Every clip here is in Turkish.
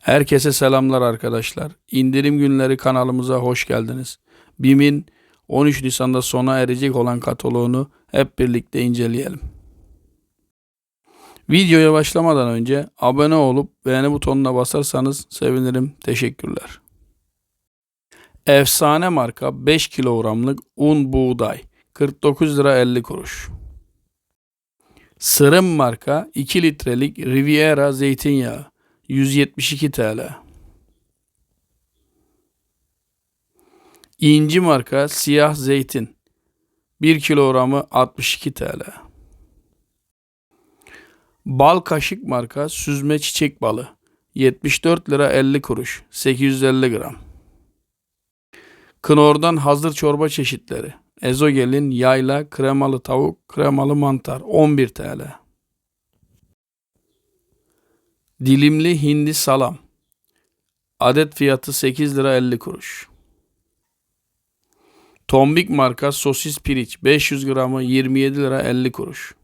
Herkese selamlar arkadaşlar. İndirim günleri kanalımıza hoş geldiniz. BİM'in 13 Nisan'da sona erecek olan kataloğunu hep birlikte inceleyelim. Videoya başlamadan önce abone olup beğeni butonuna basarsanız sevinirim. Teşekkürler. Efsane marka 5 kilogramlık un buğday 49 lira 50 kuruş. Sırım marka 2 litrelik Riviera zeytinyağı 172 TL. İnci marka siyah zeytin 1 kilogramı 62 TL. Bal kaşık marka süzme çiçek balı 74 lira 50 kuruş 850 gram. Knorr'dan hazır çorba çeşitleri. Ezogel'in yayla, kremalı tavuk, kremalı mantar 11 TL. Dilimli hindi salam. Adet fiyatı 8 lira 50 kuruş. Tombik marka sosis piriç 500 gramı 27 lira 50 kuruş.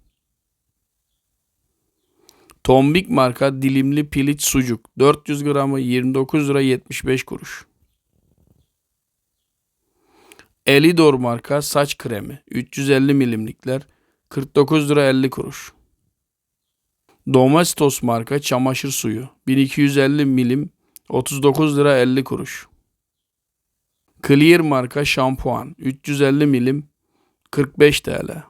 Tombik marka dilimli piliç sucuk 400 gramı 29 lira 75 kuruş. Elidor marka saç kremi 350 milimlikler 49 lira 50 kuruş. Domestos marka çamaşır suyu 1250 milim 39 lira 50 kuruş. Clear marka şampuan 350 milim 45 TL.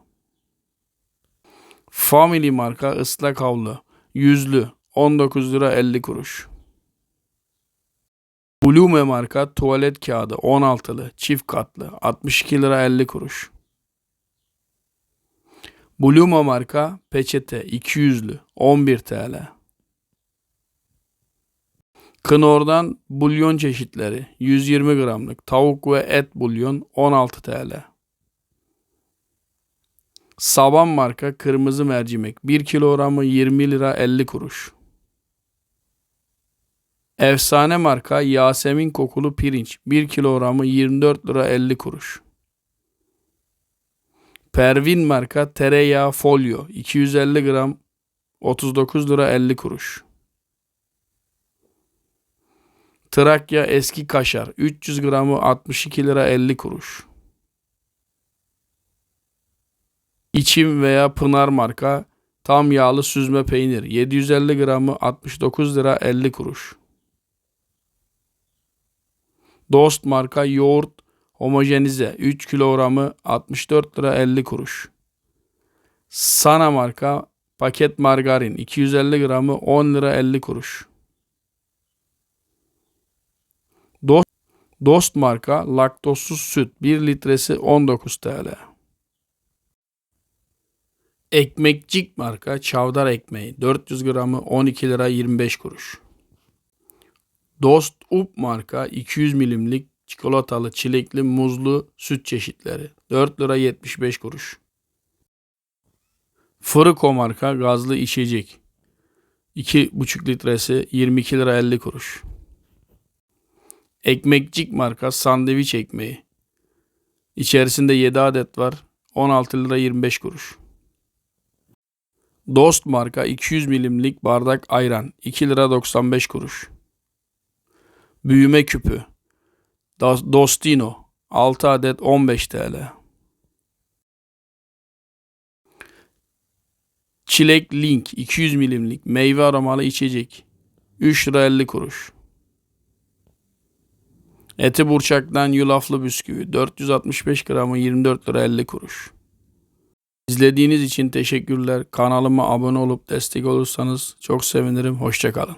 Family marka ıslak havlu yüzlü 19 lira 50 kuruş. Blume marka tuvalet kağıdı 16'lı çift katlı 62 lira 50 kuruş. Bluma marka peçete 200'lü 11 TL. Knorr'dan bulyon çeşitleri 120 gramlık tavuk ve et bulyon 16 TL. Saban marka kırmızı mercimek 1 kilogramı 20 lira 50 kuruş. Efsane marka Yasemin kokulu pirinç 1 kilogramı 24 lira 50 kuruş. Pervin marka tereyağı folyo 250 gram 39 lira 50 kuruş. Trakya eski kaşar 300 gramı 62 lira 50 kuruş. İçim veya Pınar marka tam yağlı süzme peynir 750 gramı 69 lira 50 kuruş. Dost marka yoğurt homojenize 3 kilogramı 64 lira 50 kuruş. Sana marka paket margarin 250 gramı 10 lira 50 kuruş. Dost, Dost marka laktozsuz süt 1 litresi 19 TL. Ekmekcik marka çavdar ekmeği 400 gramı 12 lira 25 kuruş. Dost Up marka 200 milimlik çikolatalı, çilekli, muzlu süt çeşitleri 4 lira 75 kuruş. Fırıko marka gazlı içecek 2,5 litresi 22 lira 50 kuruş. Ekmekcik marka sandviç ekmeği. İçerisinde 7 adet var. 16 lira 25 kuruş. Dost marka 200 milimlik bardak ayran 2 lira 95 kuruş. Büyüme küpü. Dostino 6 adet 15 TL. Çilek Link 200 milimlik meyve aromalı içecek 3 lira 50 kuruş. Eti burçaktan yulaflı bisküvi 465 gramı 24 lira 50 kuruş. İzlediğiniz için teşekkürler. Kanalıma abone olup destek olursanız çok sevinirim. Hoşçakalın.